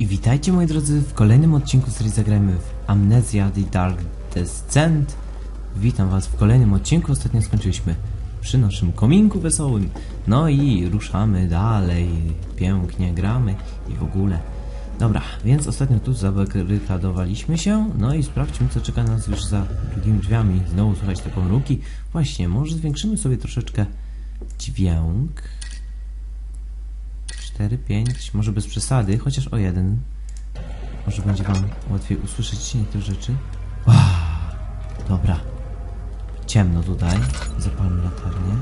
I witajcie moi drodzy w kolejnym odcinku serii Zagrajmy w Amnesia The Dark Descent. Witam was w kolejnym odcinku, ostatnio skończyliśmy przy naszym kominku wesołym. No i ruszamy dalej, pięknie gramy i w ogóle. Dobra, więc ostatnio tu zabarykadowaliśmy się, no i sprawdźmy co czeka nas już za drugimi drzwiami. Znowu słychać te pomruki. Właśnie, może zwiększymy sobie troszeczkę dźwięk. 4, 5, może bez przesady, chociaż o jeden. Może będzie wam łatwiej usłyszeć niektóre rzeczy. Wow, dobra. Ciemno tutaj. Zapalmy latarnię.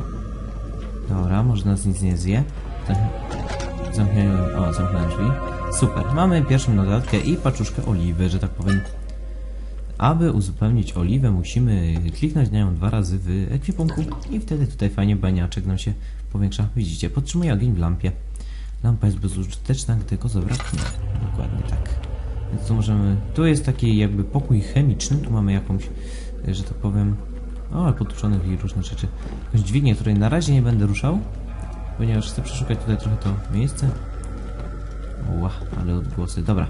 Dobra, może nas nic nie zje. Zamk- Zamknąłem, o, zamknąłem drzwi. Super, mamy pierwszą notatkę i paczuszkę oliwy, że tak powiem. Aby uzupełnić oliwę, musimy kliknąć na nią dwa razy w ekwipunku i wtedy tutaj fajnie baniaczek nam się powiększa. Widzicie, podtrzymuje ogień w lampie. Lampa jest bezużyteczna, gdy go zabraknie. Dokładnie tak. Więc tu możemy... Tu jest taki jakby pokój chemiczny. Tu mamy jakąś, że tak powiem... O, podtłuczonych i różne rzeczy. Jakąś dźwignię, której na razie nie będę ruszał, ponieważ chcę przeszukać tutaj trochę to miejsce. Ła, ale odgłosy. Dobra.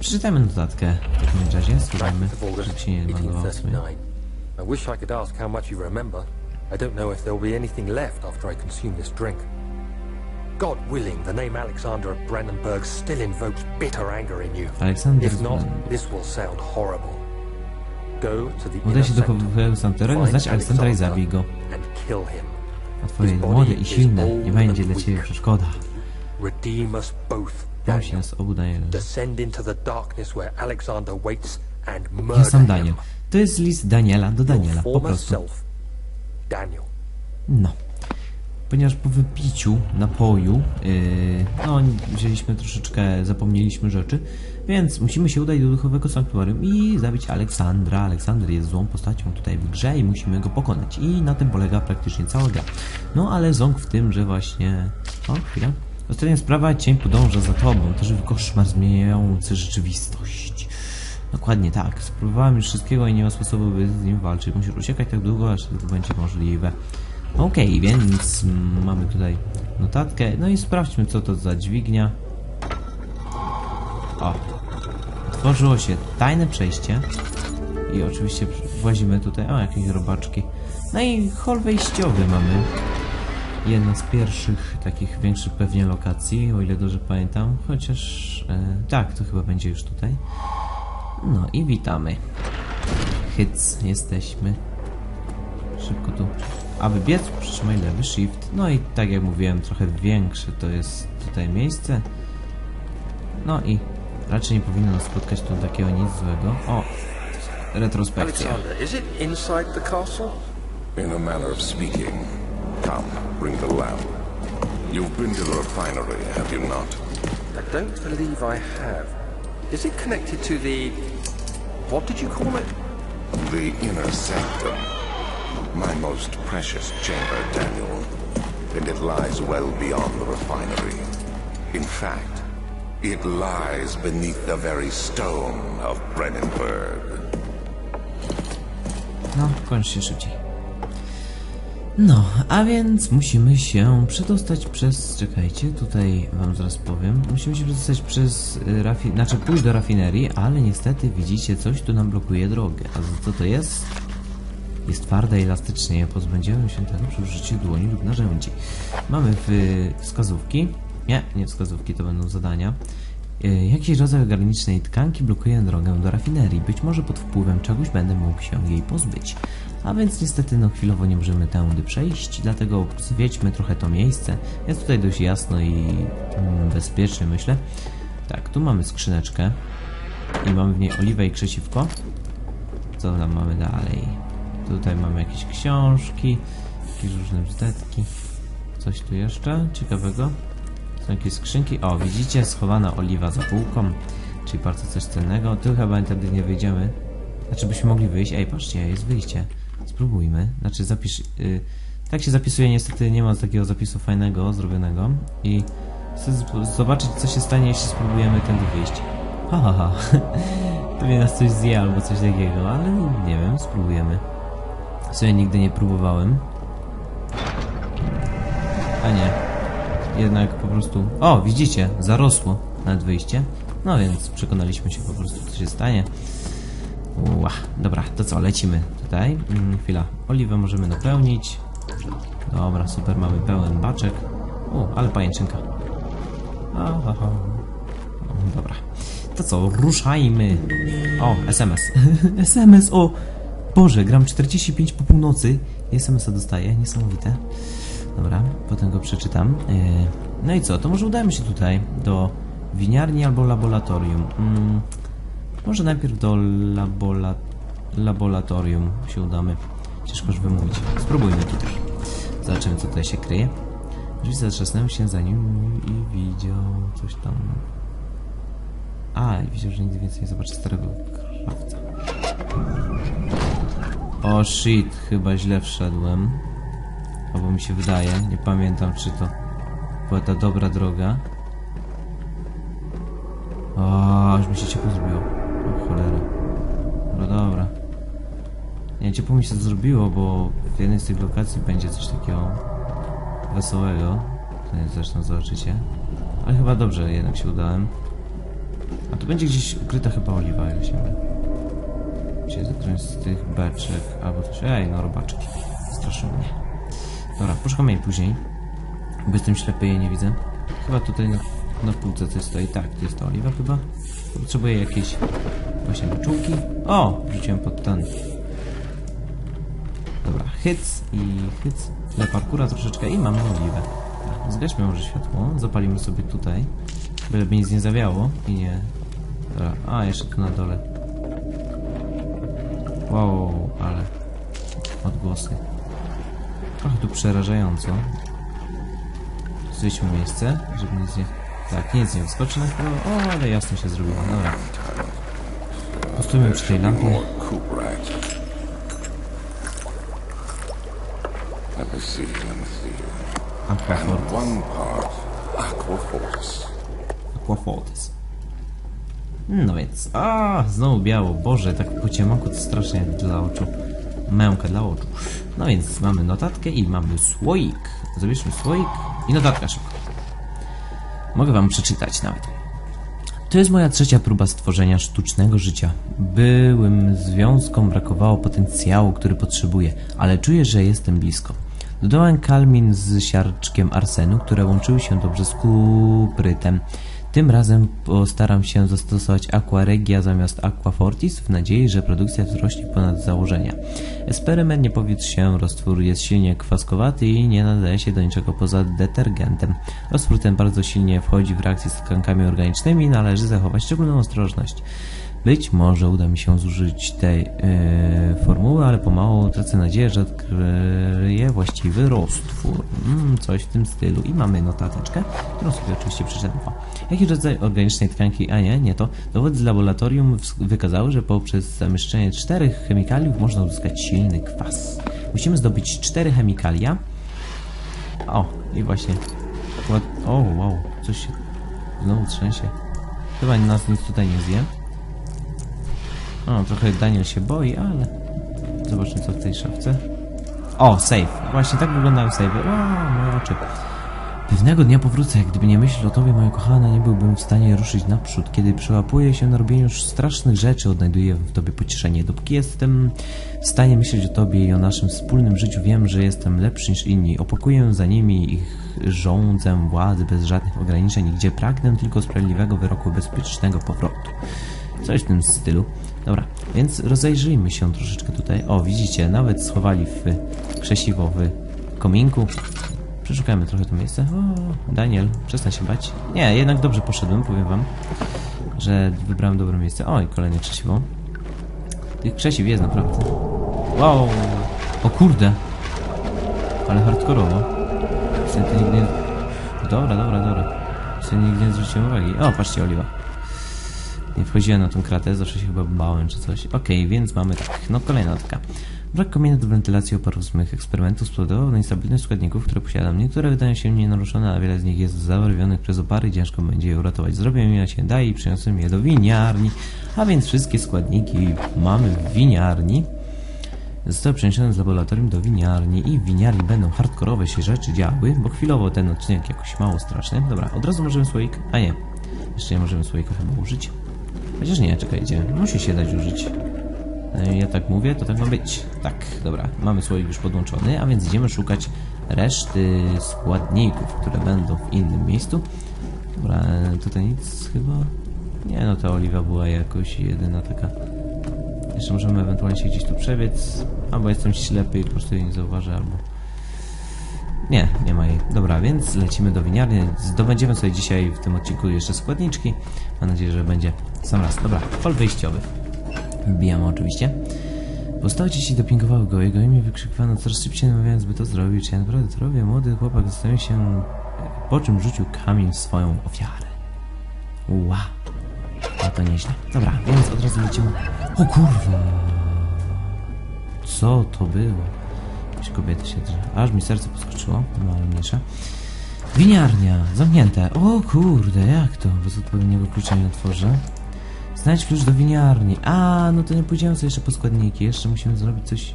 Przeczytajmy notatkę w takim razie. Spróbujmy, 9th of August, żeby się nie. 1839. I wish I could ask how much you remember. I don't know if there'll be anything left after I consume this drink. God willing, the name Alexander of Brandenburg still invokes bitter anger in you. Aleksander If not, this will sound horrible. Go to the Udaj się do Santero, find znać Aleksandra i zabij go. and kill him. A twoje młode i silne nie będzie dla ciebie przeszkoda. Redeem us both, Daniel. nas obu Daniela. Descend into the darkness where Alexander waits and Ja murder sam him. Daniel. To jest list Daniela do Daniela, po prostu. Daniel. No. Ponieważ po wypiciu napoju, yy, no wzięliśmy troszeczkę, zapomnieliśmy rzeczy, więc musimy się udać do duchowego sanktuarium i zabić Aleksandra. Aleksander jest złą postacią tutaj w grze i musimy go pokonać. I na tym polega praktycznie cała gra. No ale ząg w tym, że właśnie... O, chwila. Ostatnia sprawa, cień podąża za tobą. To żywy koszmar zmieniający rzeczywistość. Dokładnie tak. Spróbowałem już wszystkiego i nie ma sposobu, by z nim walczyć. Musisz uciekać tak długo, aż to będzie możliwe. Okej, więc mamy tutaj notatkę. No i sprawdźmy, co to za dźwignia. O. Otworzyło się tajne przejście. I oczywiście włazimy tutaj. O, jakieś robaczki. No i hol wejściowy mamy. Jedna z pierwszych takich większych pewnie lokacji, o ile dobrze pamiętam. Chociaż... E, tak, to chyba będzie już tutaj. No i witamy. Hyc, jesteśmy. Szybko tu. Aby biec, przytrzymaj lewy shift. No i tak jak mówiłem, trochę większe to jest tutaj miejsce. No i raczej nie powinno nas spotkać tu takiego nic złego. O! Retrospekcja. Alexander, is it inside the castle? In a manner of speaking. Come, bring the lamp. You've been to the refinery, have you not? I don't believe I have. Is it connected to the. What did you call it? The inner sanctum. My most precious chamber, Daniel. And it lies well beyond the refinery. In fact, it lies beneath the very stone of Brennenburg. No, kończ się szybciej. No, a więc musimy się przedostać przez... Czekajcie, tutaj wam zaraz powiem. Musimy się przedostać przez y, rafi... Znaczy pójść do rafinerii, ale niestety widzicie, coś tu nam blokuje drogę. A co to jest? Jest twarde i elastyczne. Pozbędziemy się tego przy użyciu dłoni lub narzędzi. Mamy wskazówki. Nie, nie wskazówki, to będą zadania. Y, Jakiś rodzaj granicznej tkanki blokuje drogę do rafinerii. Być może pod wpływem czegoś będę mógł się jej pozbyć. A więc niestety no chwilowo nie możemy tędy przejść, dlatego zwiedźmy trochę to miejsce. Jest tutaj dość jasno i mm, bezpiecznie myślę. Tak, tu mamy skrzyneczkę i mamy w niej oliwę i krzesiwko. Co tam mamy dalej? Tutaj mamy jakieś książki, jakieś różne bzdetki. Coś tu jeszcze ciekawego? Są jakieś skrzynki. O, widzicie, schowana oliwa za półką, czyli bardzo coś cennego. Tu chyba wtedy nie wyjdziemy. Znaczy byśmy mogli wyjść. Ej, patrzcie, jest wyjście. Spróbujmy. Znaczy zapisz... Y, tak się zapisuje, niestety nie ma takiego zapisu fajnego, zrobionego. I chcę zobaczyć, co się stanie, jeśli spróbujemy tędy wyjść. Ha, ha, ha. Pewnie nas coś zje albo coś takiego, ale nie wiem, spróbujemy. W sumie nigdy nie próbowałem. A nie. Jednak po prostu... O, widzicie, zarosło nad wyjście. No więc przekonaliśmy się po prostu, co się stanie. Ła, dobra, to co, lecimy tutaj. Mm, chwila, oliwę możemy napełnić. Dobra, super, mamy pełen baczek. O, ale pajęczynka. Aha. Dobra. To co, ruszajmy. O, SMS. SMS, o! Boże, gram 45 po północy. i SMS-a dostaję, niesamowite. Dobra, potem go przeczytam. Yy, No i co, to może udajmy się tutaj do winiarni albo laboratorium. Mm, może najpierw do labola... laboratorium się udamy. Ciężko już wymówić. Spróbujmy tutaj. Zobaczymy, co tutaj się kryje. Drzwi zatrzasnęły się za nim i widział coś tam. A, i widział, że nigdy więcej nie zobaczy starego krawca. O shit, chyba źle wszedłem. Albo mi się wydaje, nie pamiętam czy to była ta dobra droga. O, aż mi się ciepło zrobiło. O cholera. No dobra. Nie, ciepło mi się zrobiło, bo w jednej z tych lokacji będzie coś takiego wesołego. To nie zresztą zobaczycie. Ale chyba dobrze jednak się udałem. A tu będzie gdzieś ukryta chyba oliwa, jak się mylę. Gdzie jest z tych beczek, albo coś... Ej, no robaczki. Straszą mnie. Dobra, poszukamy jej później. Bo jestem ślepy jej nie widzę. Chyba tutaj na, na półce coś stoi. Tak, to jest ta oliwa chyba. Potrzebuję jakieś właśnie beczułki. O! Wrzuciłem pod ten. Dobra, hyc i hyc. Tyle parkura troszeczkę i mamy oliwę. Dobra, Zgaśmy może światło. Zapalimy sobie tutaj. Byleby nic nie zawiało i nie... Dobra, a jeszcze tu na dole. Wow, ale odgłosy. Trochę tu przerażająco. Zjedźmy miejsce, żeby nic nie... Tak, nic nie wyskoczy na chwilę. O, ale jasno się zrobiło. Dobra. Postójmy przy tej lampie. Aquafortis. Aquafortis. No więc, a znowu biało, Boże, tak po ciemaku to strasznie dla oczu. Męka dla oczu. No więc mamy notatkę i mamy słoik. Zabierzmy słoik i notatka szybko. Mogę wam przeczytać nawet. To jest moja trzecia próba stworzenia sztucznego życia. Byłym związkom brakowało potencjału, który potrzebuję, ale czuję, że jestem blisko. Dodałem kalmin z siarczkiem arsenu, które łączyły się dobrze z kuprytem. Tym razem postaram się zastosować Aqua Regia zamiast Aqua Fortis w nadziei, że produkcja wzrośnie ponad założenia. Eksperyment nie powiódł się, roztwór jest silnie kwaskowaty i nie nadaje się do niczego poza detergentem. Roztwór ten bardzo silnie wchodzi w reakcję z tkankami organicznymi i należy zachować szczególną ostrożność. Być może uda mi się zużyć tej e, formuły, ale pomału tracę nadzieję, że odkryję właściwy roztwór. Mm, coś w tym stylu. I mamy notateczkę, którą sobie oczywiście przeczytam. Jaki rodzaj organicznej tkanki, a nie, nie to. Dowody z laboratorium wykazały, że poprzez zamieszczenie czterech chemikaliów można uzyskać silny kwas. Musimy zdobyć cztery chemikalia. O, i właśnie. O, wow, coś się znowu trzęsie. Chyba nas nic tutaj nie zje. O, trochę Daniel się boi, ale... Zobaczmy co w tej szafce. O, save. Właśnie tak wyglądają savey. O, moje oczy. Pewnego dnia powrócę, gdyby nie myśl o tobie, moja kochana, nie byłbym w stanie ruszyć naprzód. Kiedy przełapuję się na robieniu już strasznych rzeczy, odnajduję w tobie pocieszenie. Dopóki jestem w stanie myśleć o tobie i o naszym wspólnym życiu, wiem, że jestem lepszy niż inni. Opakuję za nimi ich rządzę władzy bez żadnych ograniczeń, gdzie pragnę tylko sprawiedliwego wyroku bezpiecznego powrotu. Coś w tym stylu. Dobra, więc rozejrzyjmy się troszeczkę tutaj. O, widzicie, nawet schowali w krzesiwo w kominku. Przeszukajmy trochę to miejsce. O, Daniel, przestań się bać. Nie, jednak dobrze poszedłem, powiem wam, że wybrałem dobre miejsce. O, i kolejne krzesiwo. Tych krzesiw jest naprawdę. Wow! O kurde! Ale hardkorowo. Nigdy. Dobra, dobra, dobra. Sobie nigdy nie zwróciłem uwagi. O, patrzcie, oliwa. Nie wchodziłem na tą kratę, zawsze się chyba bałem czy coś. Okej, więc mamy tak. No kolejna taka. Brak komina do wentylacji oparł z mych eksperymentów spowodował niestabilność składników, które posiadam. Niektóre wydają się nienaruszone, a wiele z nich jest zabarwionych przez opary ciężko będzie je uratować. Zrobiłem je się da i przyniosłem je do winiarni. A więc wszystkie składniki mamy w winiarni. Zostały przeniesione z laboratorium do winiarni i w winiarni będą hardkorowe się rzeczy działy, bo chwilowo ten odcinek jakoś mało straszny. Dobra, od razu możemy słoik... A nie. Jeszcze nie możemy słoika chyba użyć. Chociaż nie, czekajcie, musi się dać użyć. E, Ja tak mówię, to tak ma być. Tak, dobra, mamy słoik już podłączony, a więc idziemy szukać reszty składników, które będą w innym miejscu. Dobra, e, tutaj nic chyba... Nie no, ta oliwa była jakoś jedyna taka... Jeszcze możemy ewentualnie się gdzieś tu przebiec, albo jestem ślepy i po prostu jej nie zauważę, albo... Nie, nie ma jej. Dobra, więc lecimy do winiarni. Zdobędziemy sobie dzisiaj w tym odcinku jeszcze składniczki. Mam nadzieję, że będzie sam raz. Dobra, hol wyjściowy. Wbijamy oczywiście. Postacie ci dopingowały go, jego imię wykrzykowano coraz szybciej, namawiając, by to zrobił. Czy ja naprawdę to robię? Młody chłopak zastanowił się, po czym rzucił kamień w swoją ofiarę. Ła. No to nieźle. Dobra, więc od razu lecimy. O kurwa. Co to było? Jakieś kobiety się drze. Aż mi serce poskoczyło. No ale mniejsza. Winiarnia. Zamknięte. O kurde, jak to? Bez odpowiedniego klucza nie otworzę. Znajdź klucz do winiarni. A, no to nie pójdziemy sobie jeszcze po składniki. Jeszcze musimy zrobić coś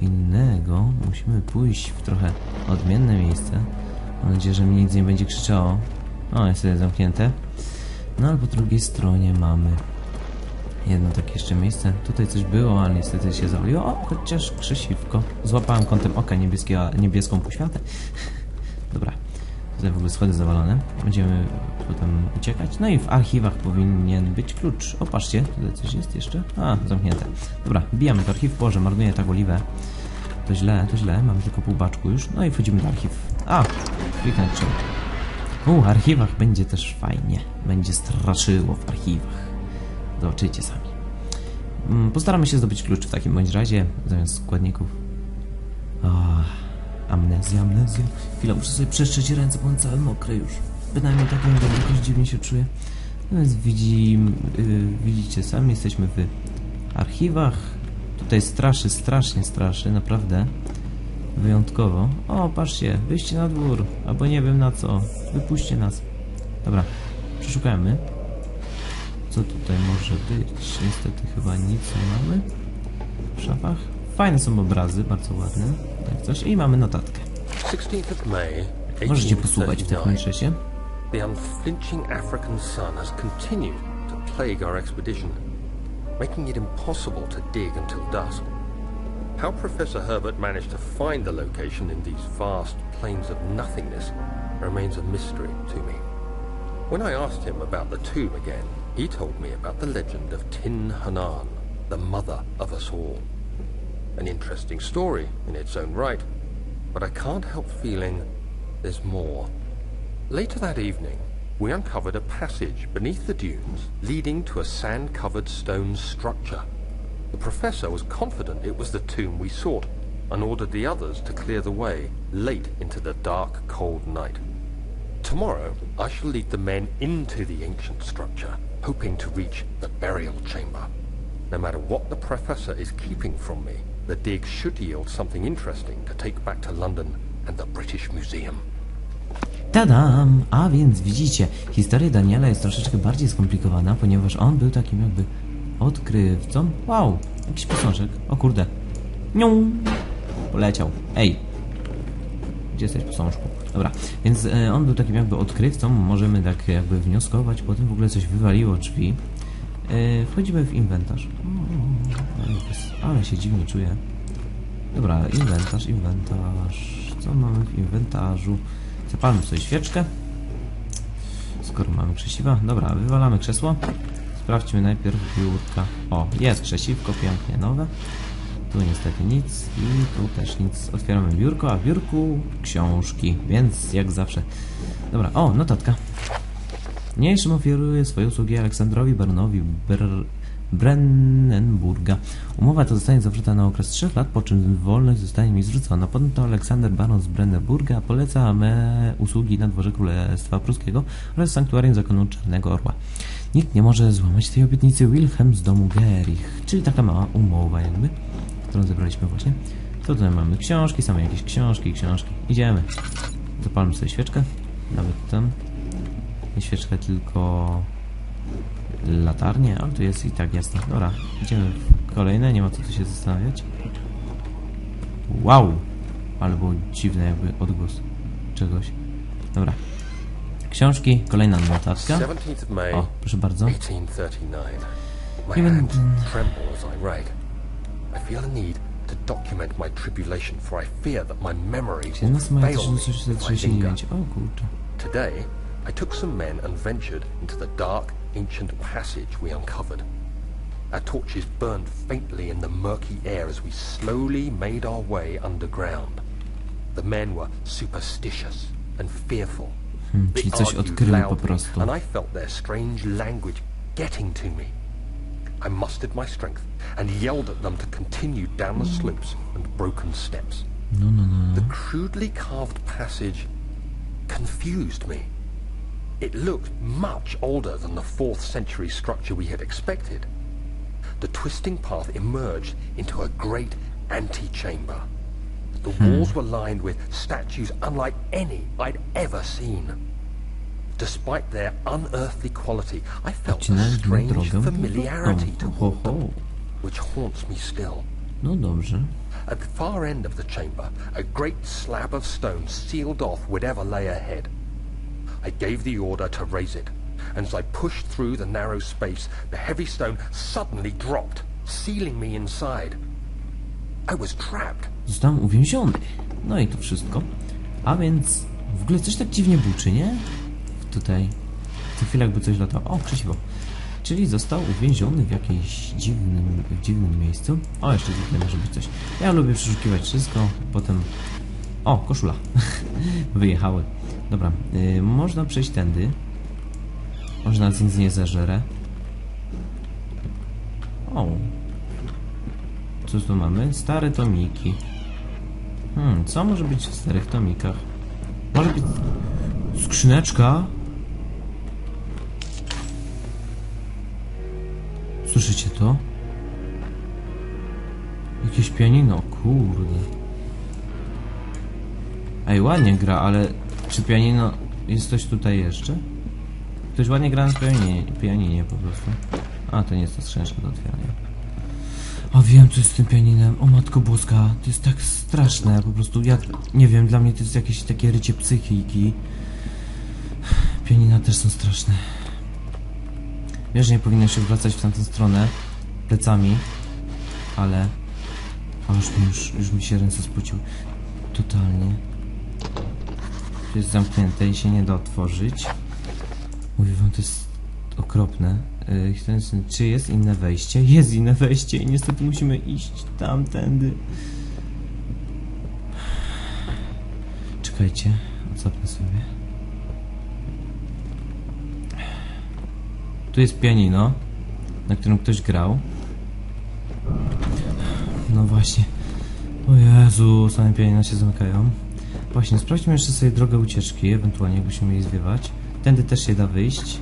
innego. Musimy pójść w trochę odmienne miejsce. Mam nadzieję, że mi nic nie będzie krzyczało. O, jest sobie zamknięte. No ale po drugiej stronie mamy jedno takie jeszcze miejsce. Tutaj coś było, ale niestety się zawaliło. O, chociaż krzesiwko. Złapałem kątem oka niebieskiego, niebieską poświatę. Dobra. Tutaj w ogóle schody zawalone. Będziemy potem uciekać. No i w archiwach powinien być klucz. O, patrzcie, tutaj coś jest jeszcze. A, zamknięte. Dobra, bijamy do archiw. Boże, marnuję tak oliwę. To źle, to źle. Mamy tylko pół baczku już. No i wchodzimy do archiw. A, kliknąć trzeba. U, archiwach będzie też fajnie. Będzie straszyło w archiwach. Zobaczycie sami. Mm, Postaramy się zdobyć klucz w takim bądź razie, zamiast składników. Amnezja, amnezja. Chwila, muszę sobie przeszczeć ręce, bo on cały mokry już. Bynajmniej tak nie wiem, jakoś dziwnie się czuję. No więc yy, widzicie sami, jesteśmy w archiwach. Tutaj straszy, strasznie straszy, naprawdę. Wyjątkowo. O, patrzcie, wyjście na dwór, albo nie wiem na co. Wypuśćcie nas. Dobra, przeszukajmy. Co tutaj może być? Niestety chyba nic nie mamy w szafach. Fajne są obrazy, bardzo ładne. Jak coś. I mamy notatkę. 16th of May, Możecie posłuchać w 1839. techniczesie. The unflinching African sun has continued to plague our expedition, making it impossible to dig until dusk. How Professor Herbert managed to find the location in these vast plains of nothingness remains a mystery to me. When I asked him about the tomb again, he told me about the legend of Tin Hanan, the mother of us all. An interesting story in its own right, but I can't help feeling there's more. Later that evening, we uncovered a passage beneath the dunes leading to a sand covered stone structure. The professor was confident it was the tomb we sought and ordered the others to clear the way late into the dark, cold night. Tomorrow, I shall lead the men into the ancient structure, hoping to reach the burial chamber. No matter what the professor is keeping from me, the dig should yield something interesting to take back to London and the British Museum. Tadam! A więc widzicie, historia Daniela jest troszeczkę bardziej skomplikowana, ponieważ on był takim jakby odkrywcą. Wow! Jakiś posążek. O kurde. Nią! Poleciał. Ej! Gdzie jesteś posążku? Dobra, więc e, on był takim jakby odkrywcą, możemy tak jakby wnioskować, potem w ogóle coś wywaliło drzwi. E, wchodzimy w inwentarz. Ale się dziwnie czuję. Dobra, inwentarz, inwentarz. Co mamy w inwentarzu? Zapalmy sobie świeczkę. Skoro mamy krzesiwa. Dobra, wywalamy krzesło. Sprawdźmy najpierw biurka. O, jest krzesiwko, pięknie nowe. Tu niestety nic i tu też nic. Otwieramy biurko, a w biurku książki, więc jak zawsze. Dobra, o, notatka. Niniejszym oferuje swoje usługi Aleksandrowi Baronowi Br- Brennenburga. Umowa ta zostanie zawrzeta na okres 3 lat, po czym wolność zostanie mi zwrócona. Ponadto Aleksander Baron z Brennenburga poleca me usługi na dworze Królestwa Pruskiego oraz sanktuarium zakonu Czarnego Orła. Nikt nie może złamać tej obietnicy Wilhelm z domu Gerich, czyli taka mała umowa jakby, którą zebraliśmy właśnie. To tutaj mamy książki, same jakieś książki, książki. Idziemy. Zapalmy sobie świeczkę, nawet tam. Nie świeczkę, tylko latarnię, ale tu jest i tak jasno. Dobra, idziemy w kolejne, nie ma co tu się zastanawiać. Wow! Ale był dziwny jakby odgłos czegoś. Dobra. Książki, kolejna notatka. 17th of May, O, proszę bardzo. 1839. My Even hands then- tremble as I write. I feel a need to document my tribulation, for I fear that my memory will 17 maja fail me if I linger. 1639. O kurczę. Today, I took some men and ventured into the dark, ancient passage we uncovered. Our torches burned faintly in the murky air as we slowly made our way underground. The men were superstitious and fearful. Hmm, They argued loudly. And I felt their strange language getting to me. I mustered my strength and yelled at them to continue down the slopes and broken steps. No, no, no. The crudely carved passage confused me. It looked much older than the 4th century structure we had expected. The twisting path emerged into a great antechamber. The walls were lined with statues unlike any I'd ever seen. Despite their unearthly quality, I felt a strange familiarity. Ho, toward them, which haunts me still. No dobrze. At the far end of the chamber, a great slab of stone sealed off whatever lay ahead. I gave the order to raise it, and as I pushed through the narrow space, the heavy stone suddenly dropped, sealing me inside. I was trapped. Zostałem uwięziony. No i to wszystko. A więc w ogóle coś tak dziwnie buczy, nie? Tutaj. Co chwilę jakby coś latało. O, krzesiwo. Czyli został uwięziony w jakimś dziwnym, w dziwnym miejscu. O, jeszcze tutaj może być coś. Ja lubię przeszukiwać wszystko, potem... O, koszula. Wyjechały. Dobra, y, można przejść tędy. Można nic nie zażerę. O. Co tu mamy? Stare tomiki. Hmm, co może być w starych tomikach? Może być skrzyneczka? Słyszycie to? Jakieś pianino, kurde. Ej, ładnie gra, ale czy pianino... Jest coś tutaj jeszcze? Ktoś ładnie gra na pianinie, po prostu. A, to nie jest ta skrzyneczka do otwierania. A wiem, co jest z tym pianinem. O matko boska, to jest tak straszne, po prostu ja nie wiem, dla mnie to jest jakieś takie rycie psychiki. Pianina też są straszne. Wiesz, że nie powinno się wracać w tamtą stronę plecami, ale... A już mi, już, już mi się ręce spociły. Totalnie. Jest zamknięte i się nie da otworzyć. Mówię wam, to jest okropne. Jest- Czy jest inne wejście? Jest inne wejście i niestety musimy iść tamtędy. Czekajcie, odsapnę sobie. Tu jest pianino, na którym ktoś grał. No właśnie. O Jezu, same pianina się zamykają. Właśnie, sprawdźmy jeszcze sobie drogę ucieczki, ewentualnie jakbyśmy mieli zwiewać. Tędy też się da wyjść.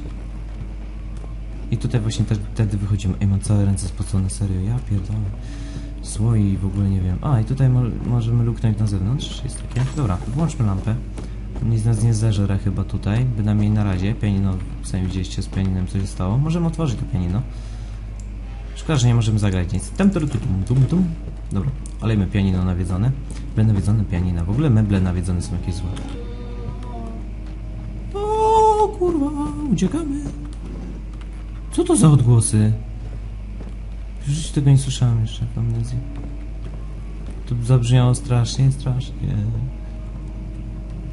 I tutaj właśnie te, tędy wychodzimy. Ej, mam całe ręce spocone, serio, ja pierdolę. Słoi w ogóle nie wiem. A, i tutaj mo możemy luknąć na zewnątrz, jest takie. Dobra, włączmy lampę. Nic nas nie zeżre chyba tutaj, bynajmniej na razie. Pianino, sami widzieliście z pianinem co się stało. Możemy otworzyć to pianino. Szkoda, że nie możemy zagrać nic. Tum, tum, tum, tum. Dobra, olejmy pianino nawiedzone. Meble nawiedzone pianina. W ogóle meble nawiedzone są jakieś złe. O kurwa, uciekamy. Co to za odgłosy? W życiu tego nie słyszałem jeszcze w amnezji. To zabrzmiało strasznie, strasznie.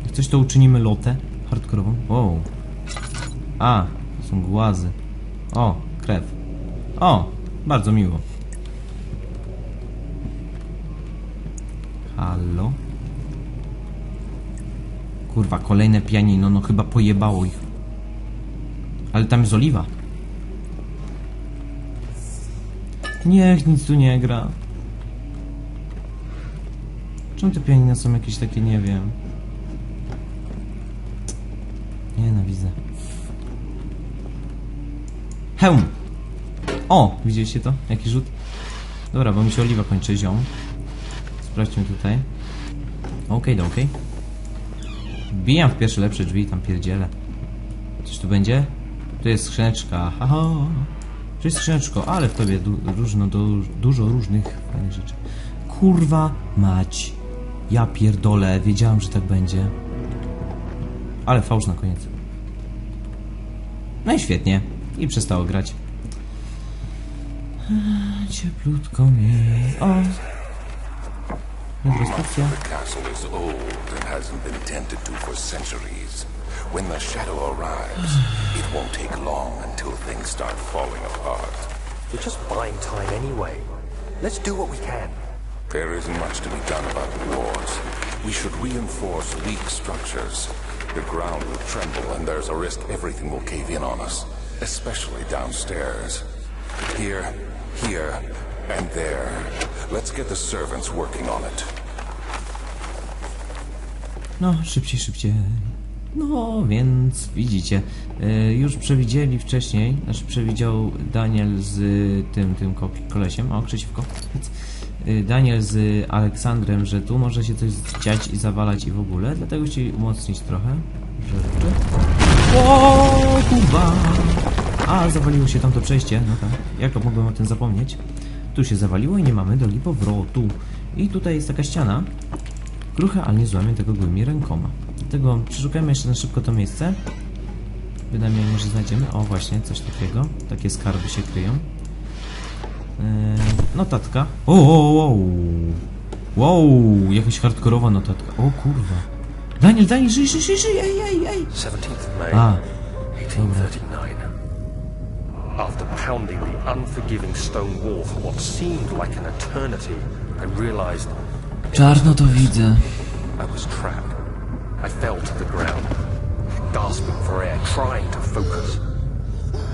Jak coś to uczynimy lotę hardkorową. Wow. A, to są głazy. O, krew. O, bardzo miło. Halo? Kurwa, kolejne pianino, no chyba pojebało ich. Ale tam jest oliwa. Niech nic tu nie gra. Czemu te pianina są jakieś takie, nie wiem. Nienawidzę. Hełm! O! Widzieliście to? Jaki rzut? Dobra, bo mi się oliwa kończy, ziom. Sprawdźmy tutaj. Okej, okay, okej. Wbijam w pierwsze lepsze drzwi, tam pierdzielę. Coś tu będzie? Tu jest skrzyneczka, haha. Tu jest skrzyneczko, ale w tobie du różno, du dużo różnych fajnych rzeczy. Kurwa mać. Ja pierdolę, wiedziałem, że tak będzie. Ale fałsz na koniec. No i świetnie. I przestało grać. Cieplutko mi. O! Retrospekcja. The castle is old and hasn't been tended to for centuries. When the shadow arrives, it won't take long until things start falling apart. We're just buying time anyway. Let's do what we can. There isn't much to be done about the walls. We should reinforce weak structures. The ground will tremble and there's a risk everything will cave in on us, especially downstairs. Here, here, and there. Let's get the servants working on it. No, szybciej, szybciej. No, więc widzicie, y, już przewidzieli wcześniej, znaczy przewidział Daniel z tym, tym ko- kolesiem, o, przeciwko, y, Daniel z Aleksandrem, że tu może się coś dziać i zawalać i w ogóle, dlatego chcieli umocnić trochę rzeczy. O, kurwa! A, zawaliło się tamto przejście, no tak, jak mogłem o tym zapomnieć? Tu się zawaliło i nie mamy drogi powrotu. I tutaj jest taka ściana, Kruche, ale nie złamię tego gołymi rękoma. Dlatego przeszukajmy jeszcze na szybko to miejsce. Bynajmniej może znajdziemy. O, właśnie, coś takiego. Takie skarby się kryją. Eee, notatka. O, o, o, Wow, jakaś hardkorowa notatka. O kurwa. Daniel, Daniel, żyj, żyj, żyj, żyj, ej, ej, ej. 17th May, A, 1839. After pounding the unforgiving stone wall for what seemed like an eternity, I realized czarno to widzę. I was trapped. I fell to the ground, gasping for air, trying to focus.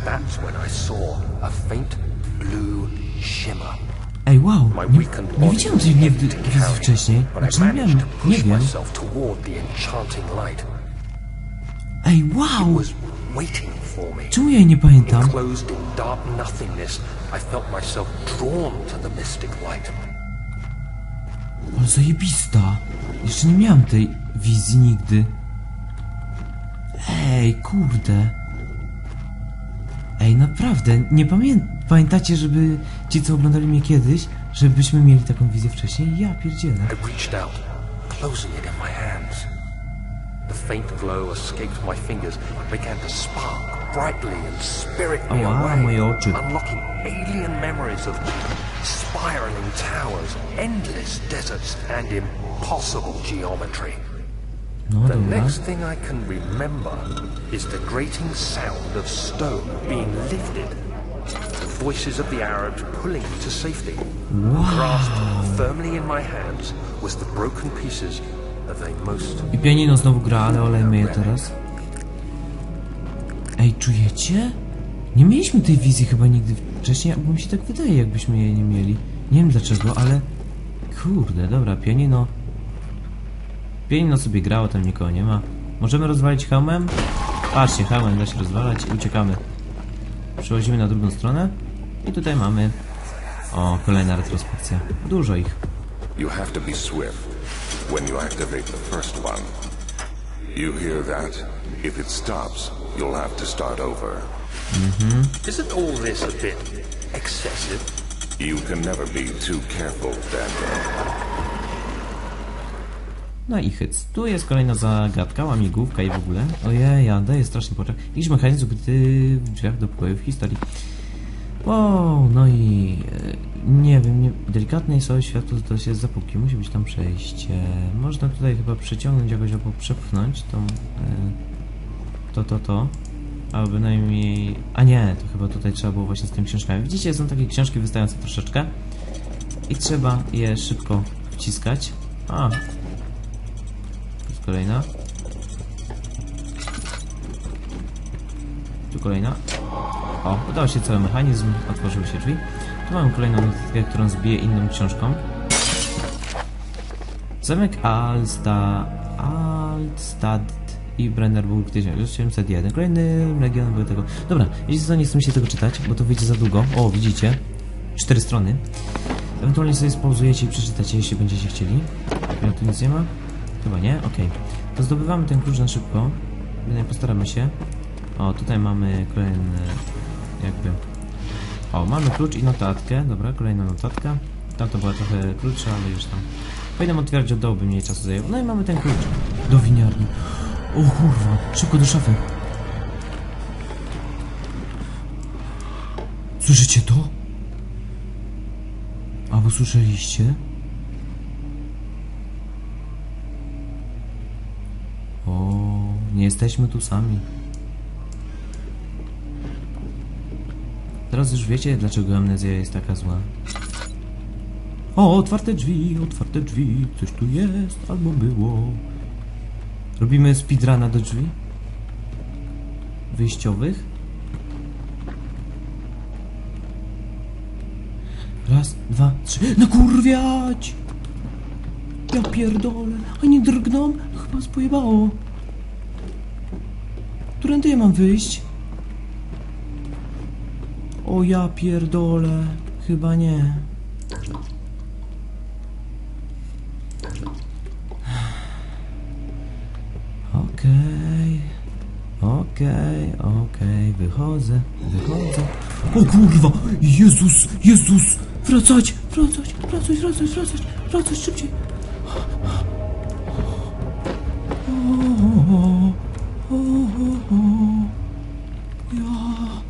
That's when I saw a faint blue shimmer. Ej, wow. My Nie, weakened nie body widziałem was tej heavy nigdy to carry, wcześniej. but I Znaczy nie managed miałem, to nie push wiem. myself toward the enchanting light. Ej, It wow. was waiting. Czemu ja jej nie pamiętam? Enclosed in dark nothingness, I felt myself drawn to the mystic light. Ale zajebista. Jeszcze nie miałem tej wizji nigdy. Ej, kurde. Ej, naprawdę, nie pamię pamiętacie, żeby ci, co oglądali mnie kiedyś, żebyśmy mieli taką wizję wcześniej? Ja pierdzielę. Closing it in my hands. The faint glow escaped my fingers and began to spark brightly and spirit me oh, Ała, away, unlocking alien memories of spiraling towers, endless deserts, and impossible geometry. No The next thing I can remember is the grating sound of stone being lifted. The voices of the Arabs pulling me to safety. Grasped firmly in my hands was the broken pieces of a most I pianino znowu gra, ale olejmy je teraz. Ej, czujecie? Nie mieliśmy tej wizji chyba nigdy wcześniej, bo mi się tak wydaje, jakbyśmy jej nie mieli. Nie wiem dlaczego, ale... Kurde, dobra, pianino... Pianino sobie grało, tam nikogo nie ma. Możemy rozwalić hełmem? Patrzcie, hełmem da się rozwalać i uciekamy. Przechodzimy na drugą stronę. I tutaj mamy... O, kolejna retrospekcja. Dużo ich. You have to be swift when you activate the first one. You hear that? If it stops, you'll have to start over. Isn't all this a bit excessive? You can never be too careful, Daniel. No i hyc. Tu jest kolejna zagadka, łamigłówka i w ogóle. Ojej, ja daję straszny poczek. Iż mechanizm ukryty w drzwiach do pokoju w historii. Wow, no i... e, Nie wiem, nie, delikatne jest światło, to się zapóki. Musi być tam przejście. Można tutaj chyba przeciągnąć jakoś albo przepchnąć tą... E, to, to, to. A bynajmniej... A nie, to chyba tutaj trzeba było właśnie z tymi książkami. Widzicie, są takie książki wystające troszeczkę. I trzeba je szybko wciskać. A, tu jest kolejna. Tu kolejna. O, udał się cały mechanizm, otworzyły się drzwi. Tu mamy kolejną notatkę, którą zbiję inną książką. Zamek Alsta... Altstad i Brennerburg 1701. Kolejny region był tego. Dobra, jeśli co, nie chcę mi się tego czytać, bo to wyjdzie za długo. O, widzicie? Cztery strony. Ewentualnie sobie spauzujecie i przeczytacie, jeśli będziecie chcieli. Ja tu nic nie ma? Chyba nie? Okej. To zdobywamy ten klucz na szybko. Postaramy się. O, tutaj mamy kolejny... jakby... O, mamy klucz i notatkę. Dobra, kolejna notatka. Tam to była trochę krótsza, ale już tam... Powinienem otwierać od dołu, mniej czasu zajęło. No i mamy ten klucz. Do winiarni. O kurwa, szybko do szafy. Słyszycie to? Albo słyszeliście? O, nie jesteśmy tu sami. Teraz już wiecie, dlaczego amnezja jest taka zła. O, otwarte drzwi, otwarte drzwi, coś tu jest albo było. Robimy speedruna do drzwi? Wyjściowych? Raz, dwa, trzy. Nakurwiać! Ja pierdolę. A nie drgną? Chyba spojebało. Którędy ja mam wyjść? O ja pierdolę. Chyba nie. Okej. Okej, okej, wychodzę, wychodzę. O kurwa! Jezus, Jezus! Wracać, wracać, wracać, wracać, wracać, wracać szybciej. O, o, o. Ja...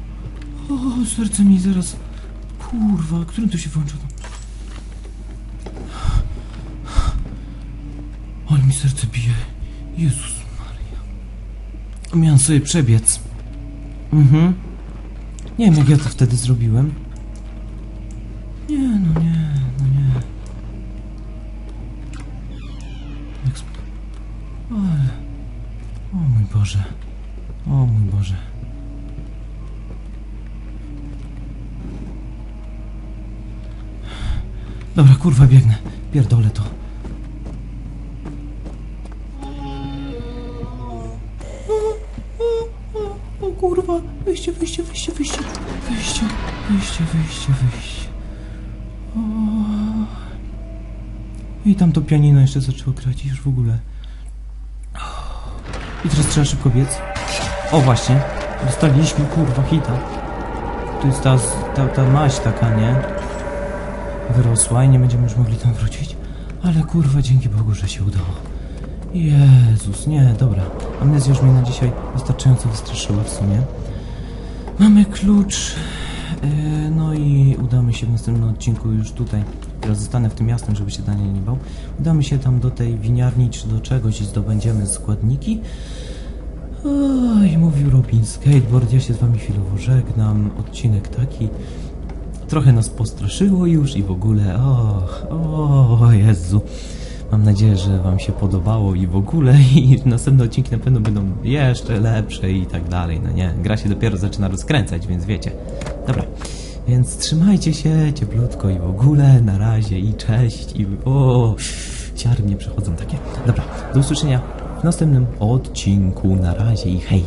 O, serce mi zaraz... Kurwa, którym to się włącza? Ale mi serce bije. Jezus Maria. Miałem sobie przebiec. Mhm. Nie wiem jak ja to wtedy zrobiłem. Nie, no nie, no nie. Jak sp... Ale... O mój Boże. O mój Boże. Dobra, kurwa, biegnę. Pierdolę to. Wyjście, wyjście, wyjście, wyjście, wyjście, wyjście, wyjście, wyjście. I tam to pianino jeszcze zaczęło grać już w ogóle. I teraz trzeba szybko biec. O właśnie, dostaliśmy kurwa hita. Tu jest ta, ta, ta maść taka, nie? Wyrosła i nie będziemy już mogli tam wrócić. Ale kurwa, dzięki Bogu, że się udało. Jezus, nie, dobra. Amnezja już mnie na dzisiaj wystarczająco wystraszyła w sumie. Mamy klucz. e, No i udamy się w następnym odcinku już tutaj. Teraz zostanę w tym miastem, żeby się Daniel nie bał. Udamy się tam do tej winiarni czy do czegoś i zdobędziemy składniki. Oj, mówił Robin Skateboard. Ja się z wami chwilowo żegnam. Odcinek taki. Trochę nas postraszyło już i w ogóle. Och, o Jezu. Mam nadzieję, że Wam się podobało i w ogóle i następne odcinki na pewno będą jeszcze lepsze i tak dalej. No nie, gra się dopiero zaczyna rozkręcać, więc wiecie. Dobra, więc trzymajcie się cieplutko i w ogóle na razie i cześć i o, ciary mnie przechodzą takie. Dobra, do usłyszenia w następnym odcinku. Na razie i hej.